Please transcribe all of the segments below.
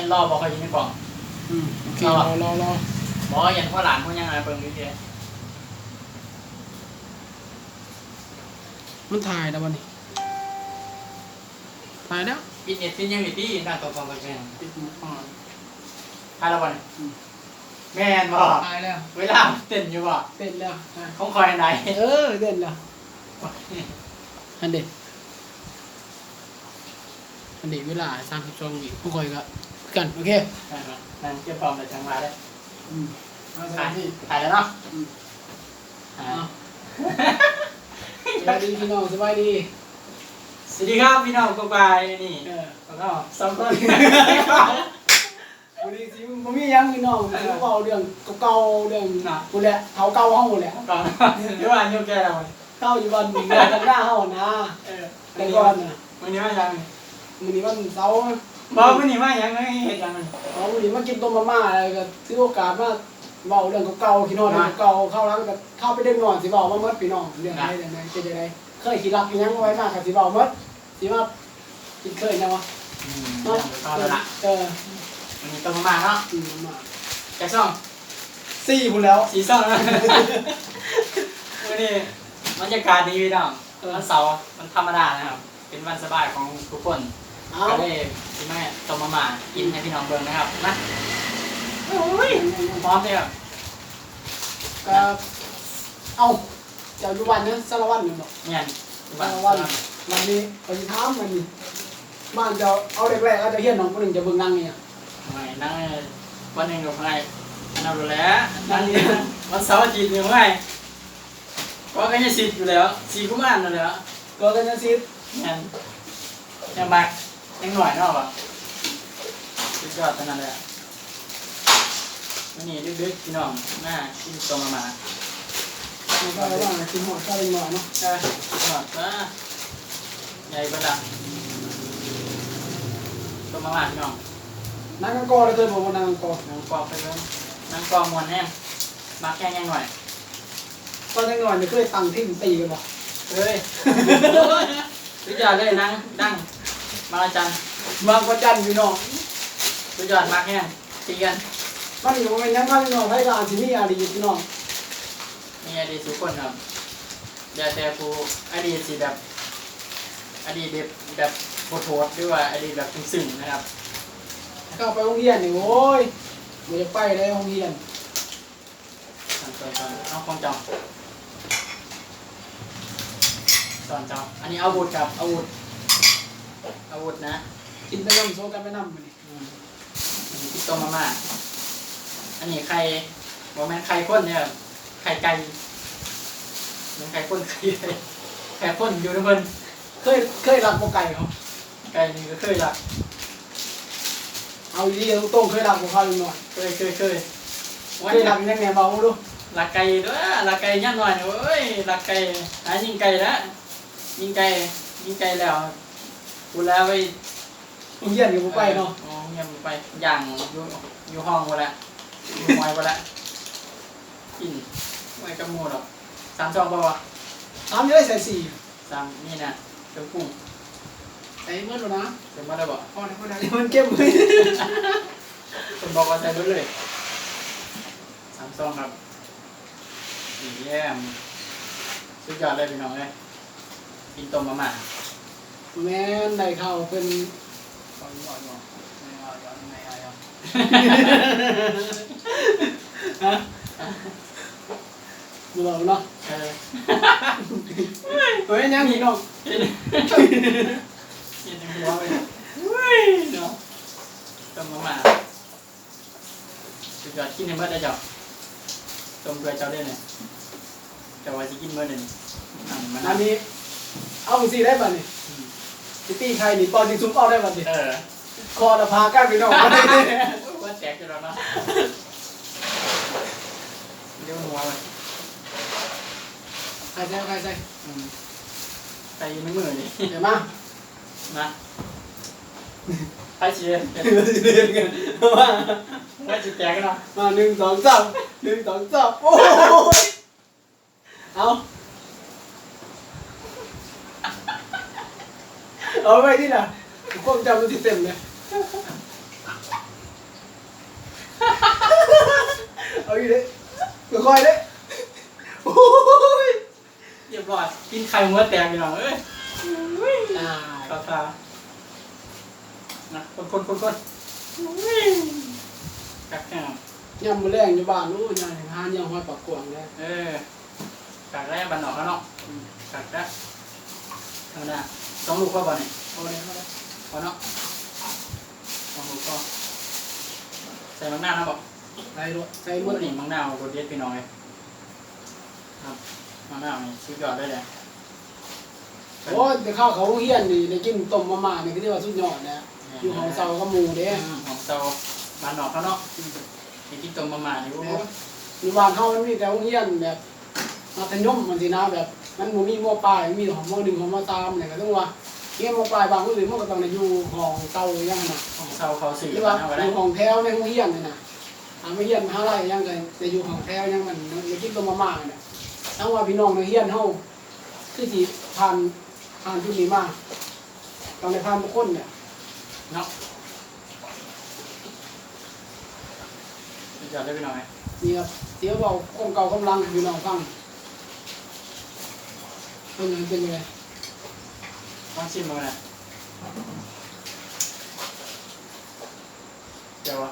เป็นรอบอกเขาอยู่ในกล่องอืมโอเครอรอรอบอกยันพ่อหลานพ่อยังไงเบิ่งอยู่เดียวมันถ่ายแล้ววันนี้ถ่ายแล้วปิดเน็ตปิดยังอยู่ที่หน้าตัวกล่องกับแม่งปิดหมดอ่อนถ่ายแล้ววันแม่นบ่ถ่ายแล้วเวลาเต้นอยู่บ่เต้นแล้วอะของคอยอันไหนเออเต้นแล้วอันเด็กอันเด็กเวลาสามสิบสองวิพวกคอยก็ กันโอเคนั่นเก็บพร้อมแต่จังมาได้อืมเอาสถ่าถายนที่ถ่ายแล้วเนาะอืมอ่าเอาสบายดีพี่น้องสบายดี สวัสดีครับพี่น้องกบายนี่เออแล้วก็สองคนวันนี้สิมึงบ่มีหยังพี่น้องสิเว้าเรื่องเก่าๆเรื่องกูแหละเขาเก่าเฮาแหละก่อนเดี๋ยวว่าโยกแก้วเก่าอยู่บ้านเมืองหน้าเฮานะเออแต่ก่อนน่ะวันนี้มายังมื้อนี้วันเสาร์ บอกวันนี้มายังไงเห็นยังไงเอามื้อนี้มากินต้มมาม่าอะไรก็ถือโอกาสมาเว้าเรื่องเก่าๆขี้นอนเรื่องเก่าๆเข้าร้านก็เข้าไปเด็กน้อยสิเว้ามาหมดพี่น้องเรื่องอะไรเรื่องไหนเป็นจังไดเคยขี้รักอีหยังไว้มากก็สิเว้าหมดสิว่ากินเคยยังวะอืมเนาะตอนละเออวันนี้ต้องมาเนาะอืมมาแจ็คซ่องสี่พุ่นแล้วสีซ่องนะวันนี้บรรยากาศดีพี่น้องวันเสาร์มันธรรมดานะครับ เป็นวันสบายของทุกคน เอาก็เลยที่แม่ต้มมาม่ากินให้พี่น้องเบิ่งนะครับนะโอ้ยพร้อมเลยครับก็เอาเจ้าอยู่บ้านนั้นสารวัตรอยู่บ่เนี่ยสารวัตรวันนี้ไปถามมันนี่บ้านเจ้าเอาแรกๆอาจจะเฮียนน้องคนหนึงจะเบิ่งนั่งนี่อะไม่นั่งวันหนึ่งกับใครอันนั้นรู้แล้วนั่งนี่วันเสาร์อาทิตย์อยู่ไงก็ก็ยังสิทธิ์อยู่แล้วสี่กุมารนั่นแหละก็กันจังซี่ยังยังบัก ยังหน่อยเนาะป่ะสุดยอดขนาดเลยวันนี้ดึกๆพี่น้องหน้ากินตัวมามามันก็ว่ากินหอดก็เป็นหน่อยเนาะเออสุดยอดนะใหญ่ประดับตัวมามาพี่น้องนั่งกันกอเลยเคยบอกว่านั่งกันกอนังกรอบไปเลยนังกรอบมวนแห้งมาแค่ยังหน่อยตอนยังหน่อยเนี่ยเคยตั้งทิ้งตีกันบ่เฮ้ยสุดยอดเลยนั่งดัง มาอาจารย์บางประจันพี่น้องสุดยอดมากแห้งตีกันมันอยู่เป็นยังไงพี่น้องให้การสิมีอาดีพี่น้องมีอดีตทุกคนครับอย่าแต่ผู้อดีตสิแบบอดีตแบบแบบโหดๆหรือว่าอดีตแบบซึ้งๆนะครับเข้าไปโรงเรียนนี่โอ้ยบ่อยากไปเลยโรงเรียนตอนตอนตอนเอาของจองตอนจองอันนี้อาวุธครับอาวุธ อาวุธนะ กินไปน้ำโซกันไปน้ำมันนี่อืมอันนี้ที่ต้มมาม่าอันนี้ไข่บอกแม่นไข่ข้นเนี่ยครับไข่ไก่เหมันไข่ข้นไข่ไก่ไข่ข้นอยู่ในเพิ่นเคยเคยรักบ่ไก่เขาไก่นี่ก็เคยละเอาดีๆตรงๆเคยรักบ่เขาอยู่หน่อยเคยเคยเคยเคยรักยังไงเบาดูลักไก่ด้วยลักไก่ยันหน่อยเว้ยลักไก่หายิงไก่แล้วยิงไก่ยิงไก่แล้ว กูแล้วไปโรงเรียนอยู่บ่ไปเนาะอ๋อเงียบไปย่างอยู่อยู่ห้องกูละอยู่หอยกูละกินไม่กระมูดหรอกสามช่องเปล่าวะถามอยู่ได้ใส่สี่สามนี่นะเติมกุ้งใส่เมื่อแล้วนะเติมมาได้บ่พอได้พอได้มันเก็บไว้คนบอกว่าใส่รถเลยสามช่องครับเยี่ยมสุดยอดเลยพี่น้องเลยกินต้มมาม่า แม่นได้เข้าเป็นก่อนก่อนก่อนไม่เอาย้อนไม่เอาย้อนฮะดูเราเนาะเออเฮ้ยยังพี่น้องเห็นเห็นหัวไปเฮ้ยเนาะต้มมาม่าสุดยอดกินในเมื่อได้จ้ะต้มเกลือเจ้าได้เนี่ยแต่ว่าจะกินเมื่อหนึ่งอันมันอันนี้เอาสิได้ป่ะนี่ สิตี้ใครนี่ปอนจิซุปเอาได้ป่ะนี่เออคอตะพาก้านพี่น้องว่าแตกอยู่แล้วเนาะเดี๋ยวหัวไปใครใส่ใครใส่อืมไปในมือนี่เดี๋ยวมานะไปเชียร์มาว่าจะแตกกันเนาะมาหนึ่งสองสามหนึ่งสองสามโอ้ยเอา เอาไว้ที่ล่ะความจำมันติดเต็มเลยเอาอยู่เลยค่อยๆเลยโอ้ยเรียบร้อยกินไข่มือแตกไปหน่อยเอ้ยอ่าตาตานะคนคนคนคนกักแก้วย่ำมาแรงอยู่บ้านรู้ย่างห้านย่างห้อยปากกวางแล้วเออกักแรกบันหนอกแล้วเนาะกักแล้วเอาหนา สองลูกก็บ่เนี่ยเอาเลยเอาเลยพอเนาะสองลูกก็ใส่มังนาวนะบอกใส่รถใส่ใส่หหมมดดนี่มังนาวกดเด็ดพี่น้องเลยครับมังนาวนี่สุดยอดเลยแหละโอ้ยแต่ข้าวเขาเฮียนนี่ได้กินต้มมาม่านี่ก็ที่ว่าสุดยอดนะอยู่ของเซากับหมูเด้อืมของเซาบ้านนอกเขาเนาะมีกินต้มมาม่านี่โอ้โหอยู่บ้านเขามันมีแต่โรงเรียนแบบมัธยมมันสินะแบบ มันบ่มีมปลายมีของมหนึ่งของมสามเนี่ยก็ต้องว่าเรียนมปลายบางคนอื่นมันก็ต้องได้อยู่ห้องเตาอย่างนั้นน่ะของเซาเขาสี่หรือบ้าว่านเอาไว้อได้ยู่ห้องแถวในโรงเรียนนี่น่ะทางไม่เรียนมหาลัยยังก็ได้อยู่ห้องแถวยังมันมันกินต้มมาม่าเนี่ยทั้งว่าพี่น้องในเรียนเฮาคือสิผ่านผ่านจุดนี้มาต้องได้ผ่านทุกคนเนี่ยเนาะสุดยอดเลยพี่น้องไงนี่ครับเดี๋ยวเอาคนเก่ากำลังพี่น้องฟัง เป็นยังเป็นยังไงต้องชิมมาเลยเดี๋ยววะ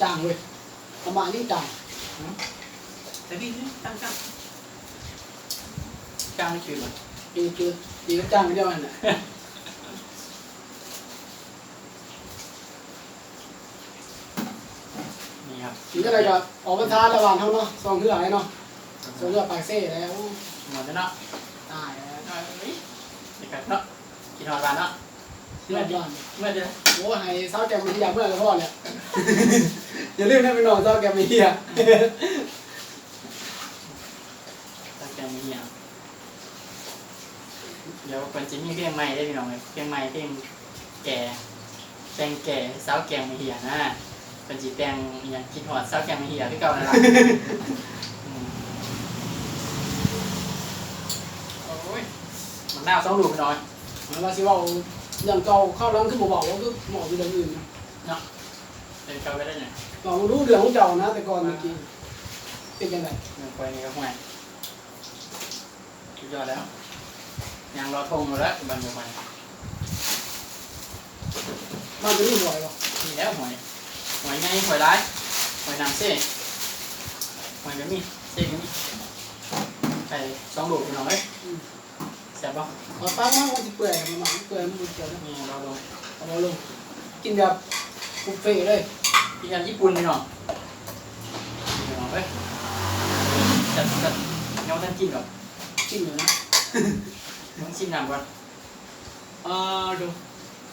จางเว้ยประมาณนี้จางแต่พี่ตั้งตั้งกลางไม่คืนเลยดีคือดีก็จางไม่ได้มันน่ะนี่ครับทีก็เลยก็ออกมาทานระหว่างเท่าเนาะสองเทื่อไอ้เนาะ สองเทื่อปากเซ่แล้วหมดแล้วเนาะตายแล้วเอาเฮ้ยนี่ครับเนาะกินหอดหวานเนาะเชื่อบ้านเมื่อเดือนโอ้ให้เศร้าแกมมาเฮียเมื่อกับพ่อเนี่ยอย่าลืมนะพี่น้องเศร้าแกมมาเฮียตั้งใจมีอย่างเดี๋ยวคนจะมีเพลงใหม่ได้พี่น้องเลยเพลงใหม่เพลงแก่เพลงแก่สาวแก่ไม่เหี่ยนะเป็นจีแต่งอหย่างคิดหอดสาวแก่ไม่เหี่ยที่เก่านั่นแหละอืมโอ้ย มันน่าสองลูกพี่น้อยมาว่าสิเว่าเรื่องเก่าเข้าหลังคือบ่บอกว่าคือหมออยู่เรื่องอื่นนะเนาะเป็นเก่าไปได้ไงบอกมารู้เรื่องของเจ้านะ แต่ก่อนเมื่อกี้เป็นยังไงเงินไปนี่ก็ห่วยสุดยอดแล้วยังรอทงอยู่แล้วบันเดียวไปมันจะมีหวยบ่นี่แล้วหวยหวยไงหวยร้ายหวยนำเส้หวยก็มีเส้ก็มีไปสองลูกพี่น้องเอ้ย แซ่บป่ะเอาตั้งมามันสิเปื่อยมันมันเปื่อยมันเปื่อยแล้วนี่เราลงเอามาลงกินแบบบุฟเฟ่ต์เลยพี่กันญี่ปุ่นพี่น้องพี่น้องเอ้ยจัดจัดเงาท่านกินหรอกกินอยู่นะมึงชิมน้ำก่อนอ่าดู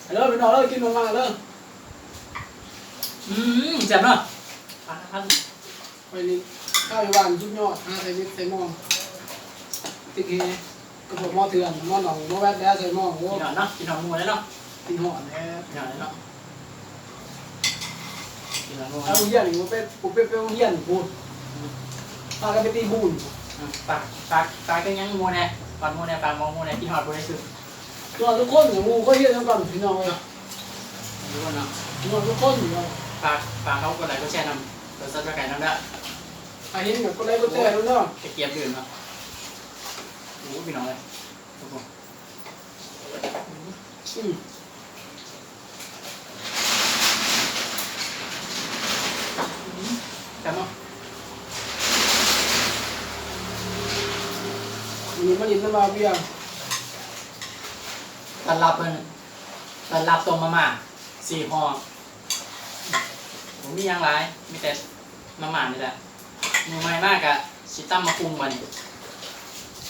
เอาเลยพี่น้องเลยกินลงมาเลยอืมแซ่บเนาะพันพันไปนี่ข้าวอยู่บ้านชุดยอดห้าใส่มิตรใส่หม้อติ๊กเฮ กระบอกมอเถื่อนมอหนองมอแวดแล้วใส่มอโอ้กินหอยเนาะกินหอยหมูเลยเนาะกินหอดแล้วกินหน่อยเลยเนาะกินหอยหมูเอาเนาะเยี่ยนกูเป็นกูเป็นเป็นเยี่ยนกูพากันไปตีบุญอืมปากปากปากก็ยังหมูแน่ปากหมูแน่ปากมองหมูแน่กินหอดกูได้ซื้อตัวทุกคนอย่างงูก็เยี่ยนทั้งกันพี่น้องเลยทุกคนเนาะพี่น้องทุกคนอยู่แล้วฝากฝากเขากดไลค์กดแชร์นำกดซับสไครต์นำได้ใครเห็นแบบก็ไล่ก็แจ้แล้วเนาะตะเกียบดื่มเนาะ โอ้โหพี่น้องเลยทุกคนอืมจำเนาะมีมันยินน้ำมาเบียร์ตันรับเพิ่นตันรับตรงมาม่าสี่ห่อผมมีหยังไรมีแต่มาม่านี่แหละมือใหม่มากอะชิตั้มมาปรุงวันนี้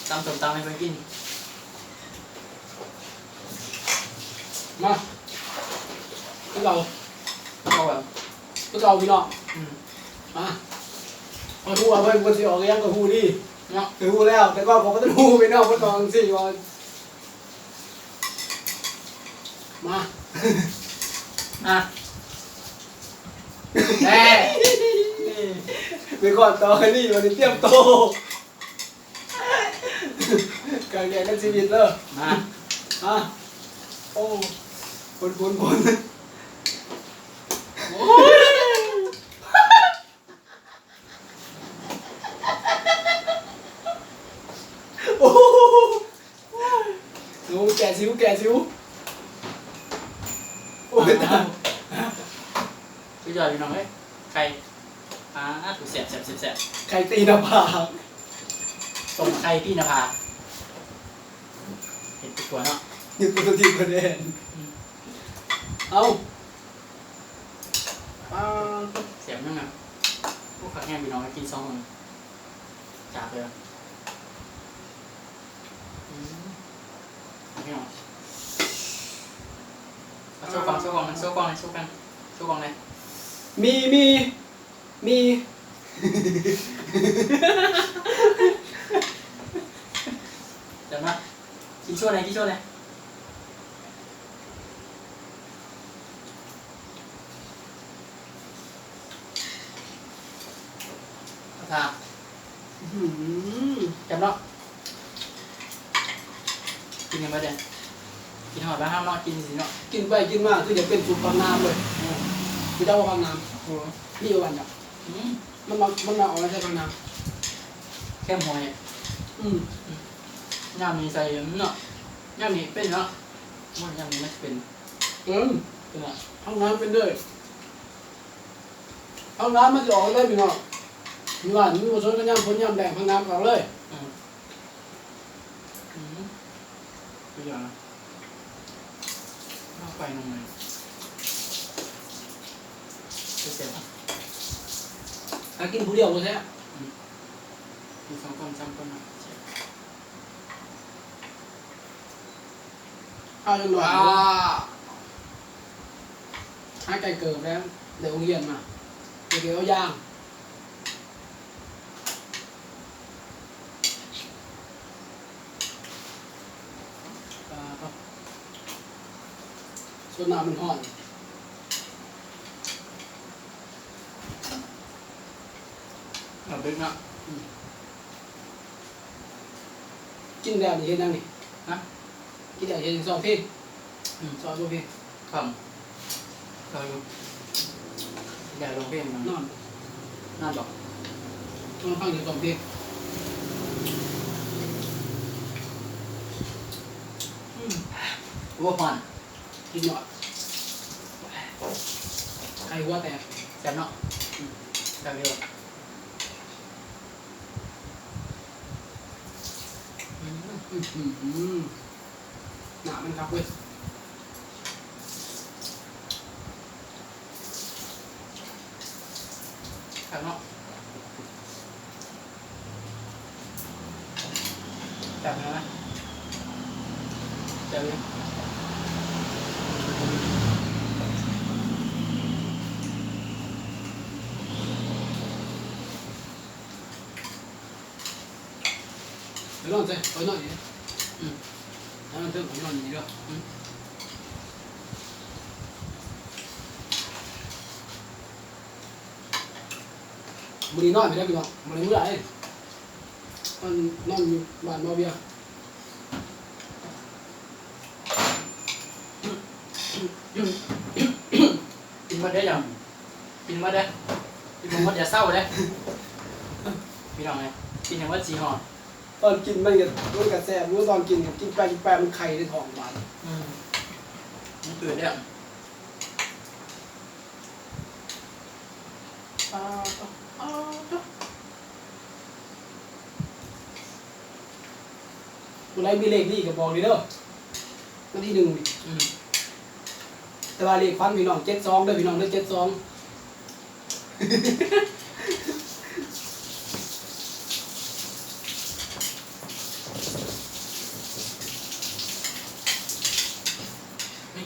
ตำส้มตำให้เพิ่นกิน มาคือเราก็แบบคือเราพี่น้องอืมมาพอทู่ว่าเพิ่นคนสิออกยังก็ฮู้ดีเนาะคือฮู้แล้ว แต่ก็ผมก็ต้องฮู้พี่น้องเพิ่นต้องสิว่ามาอะแน่ไปก่อนต่อนี่วันนี้เตรียมโต อยากแข่งกันชีวิตเลยมาอะโอ้ปนปนปนโอ้ยโอ้โหแก่ซิวแก่ซิวโอ้ยตายพี่อยพี่น้องเอ้ยใครอ่าถูกเสียบเสียบเสียบเสียบใครตีน้าผากตรงใครพี่นภา เนาะนึกเป็นตัวทีประเด็นเอาอ่าเสียบนั่งอะพวกขักแง่พี่น้องให้กินสองคนจับเลยอะอืมพี่น้องเอาโชว์กล้องโชว์กล้องโชว์กล้องเลยโชว์กันโชว์กล้องเลยมีมีมีเดี๋ยวนะกินช่วยเลยกินช่วยเลย เอาทาอื้อหือจำเนาะกินยังไงเด่นกินหอดบ้านห้ามเนาะกินสิเนาะกินไปกินมาคือจะเป็นสูตรฟังน้ำเลยอืมคือเจ้าฟังน้โอ้ำนี่วันจ้ะอืมมันมามันมาออกมาใช้ฟังน้เข้มหอยำอืมย่ามมีใส่เนาะย่ามมีเป็นเนาะมันย่ามมีไม่เป็นเอิมเป็นอะฟังน้ำเป็นด้วยฟังน้ำมันจะออกเลยพี่น้อง มีว่ามีผสมกันย่ำพ้นย่ำแดงฟังน้ำออกเลยอืมอืมตัวอย่างนะเอาไปลงเลยเสร็จแล้วหากินผู้เดียวก็ใช่มีสองคนสามคนนะเสร็จเอาจังหน่อยว้าหาไก่เกิดแล้วเดี๋ยวโรงเรียนมาเดี๋ยวเอาย่างอ่าครับ ส่วนน้ำมันห่อนเอาดึกเนาะกินแล้วนี่เห็นยังนี่นะกินแล้วเห็นสองพี่อืมสองตัวพี่คำเราอยู่เดี๋ยวลงเพลงมันนอนน่าบอกนอนฟังอยู่สองพี่วัวพัน กินหยอดไข่หัวแต่แซ่บเนาะอืมแต่เร็วหนามันครับเว้ย แซ่บเนาะแซ่บนะแซ่บเลย เดี๋ยวนอนสิไปนอนนี่อืมถ้ามันเทิงผมนอนนี่ด้วยอืมมื้อนี้นอนไม่ได้พี่น้องมื้อ นี้มื้อไหนนอนนอนอยู่บ้านมาเบียร์กินมาได้ยังกินมาได้กินมาอย่าเศร้าเลยพี่น้องไงกินอย่างว่าสีหอดตอนกินมันก็มันก็แซ่บรู้ตอนกินก็กินไปกินไปมันไข่ในท้องบานอืมมันตื่นเนี่ยอ่าอ่ามื้อไหนมีเลขนี่ก็บอกนี่เด้อวันที่หนึ่งนี่อืมแต่ว่าเลขฟันพี่น้องเจ็ดสองเด้อพี่น้องเด้อเจ็ดสอง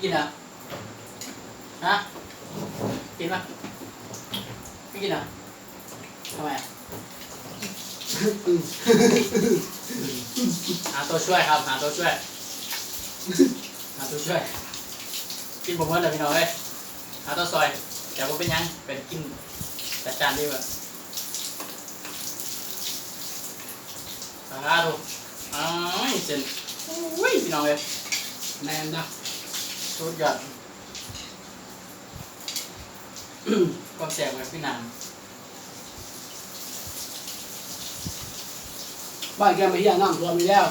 กินเหรอะฮะกินปะไม่กินเหรอะทำไมอะหาตัวช่วยครับหาตัวช่วยหาตัวช่วย กินผมเมื่อไหร่พี่น้อยหาตัวซอยแต่ว่าเป็นยังเป็นกินจัดจานดีกว่าสาธุอ้ายเจนอุ้ยพี่น้องเอ้ยแมนนะ สุดยอดความแสบเหมือนพี่นางบ้านแกไม่เหี้ยน้ำท่วมอีกแล้ว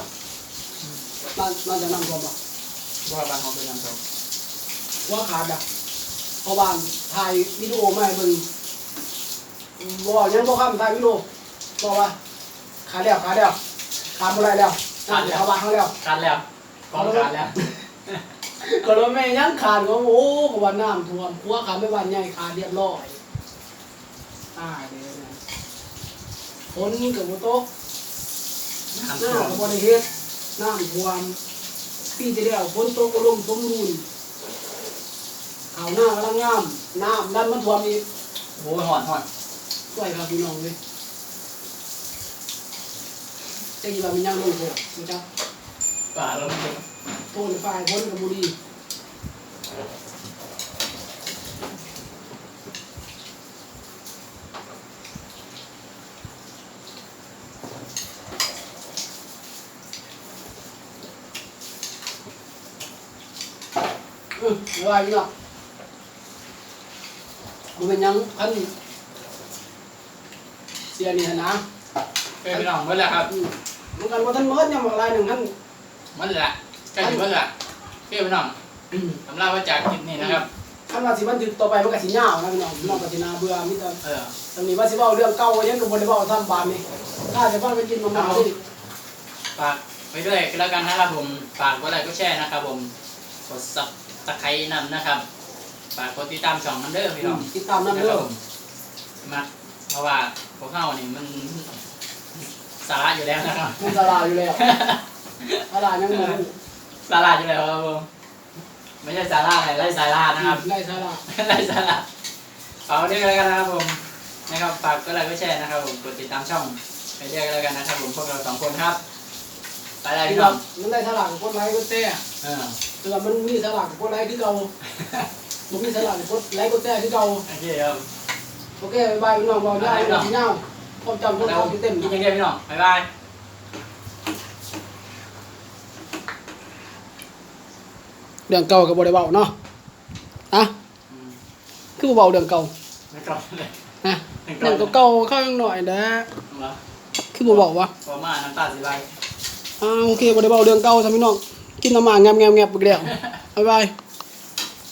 น่าน่าจะน้ำท่วมหรอกว่าบ้านเขาเป็นยังไงว่าขาดอะเพราะว่าถ่ายวิดีโอมาให้เบิ่งบอกยังบอกคำถ่ายวิดีโอบอกว่าขาดแล้วขาดแล้วขาดบ่ได้แล้วขาดแล้วบ้านเขาแล้วการแล้วกองการแล้ว ก็เลยแม่ยังขาดก็โอ้ก็ว่าน้ำท่วมหัวขาไม่วันใหญ่ขาดเรียบร้อยอ่าเดี๋ยวนะฝนกับบ่ตกน้ำน้ำกับบริเฮ็ดน้ำท่วมปีที่แล้วฝนตกก็ลมสมดุลเอาหน้ากำลังงามน้ำดันมันท่วมอีกโอ้ยหอนหอนช่วยครับพี่น้องเลยจะกี่บามันยังลงโทษนะจ๊ะป่าลมเย็น โทษฝ่ายพ้นกับบุรีอืมไม่ไหวพี่น้องมันเป็นหยังพันเสียนี่หั่นนะ เป็นพี่น้องเมื่อไรครับ อืมมันกันว่าท่านเมิดยังบอกลายหนึ่งท่านเมื่อไร ใกล้ถึงเมื่อไรพี่พี่น้องสำหรับว่าจากคลิปนี้นะครับท่านว่าสิบันทึกต่อไปมันก็สิยาวนะพี่น้องพี่น้องก็สินาเบื่อมิตรเออตอนนี้ว่าสิเว้าเรื่องเก่ายังก็บ่ได้เว้าทำบานนี่ถ้าจะว่าไปกินมาม่าสิฝากไปด้วยก็แล้วกันนะครับผมฝากกดไลค์กดแชร์นะครับผมกดซับตะไคร้นำนะครับฝากกดติดตามช่องน้ำเด้อพี่น้องติดตามนั่นนะเด้ครัอบผมมาเพราะว่าพวกเขานี่มันสาระอยู่แล้วนะครับมันสลาอยู่แล้วสลายังบ่รู้ สาระอยู่แล้วครับผมไม่ใช่สาระอะไรไร้สาระนะครับได้สลาไร้สาระฝากไว้ด้วยกันนะครับผมนะครับฝากกดไลค์กดแชร์นะครับผมกดติดตามช่องไปเรื่อยกันแล้วกันนะครับผมพวกเราสองคนครับไปเลยพี่พี่น้น้อองงมันได้สลากกดไลค์กดแชร์เออแต่ว่ามันมีสลากกดไลค์คือเก่าบ่มีสลากกดไลค์กดแชร์คือเก่าโอเคครับโอเคบ๊ายบายพี่น้องบ่ยาวบ่สิยาวความจำคนเราเขาสิเต็มกินอย่างเดียวพี่น้องบ๊ายบาย เรื่องเก่าก็บ่ได้เว้าเนาะอะอืมคือบ่เว้าเรื่องเก่าไม่กรอบเลยฮะไม่เรื่องเก่าๆเข้ายังหน่อยนะเหรอคือบ่เว้าว่าพอมาน้ำตาสิไหลอ่าโอเคบ่ได้เว้าเรื่องเก่าซะพี่น้องกินน้ำหมากแงบๆๆไปแล้วบ๊ายบาย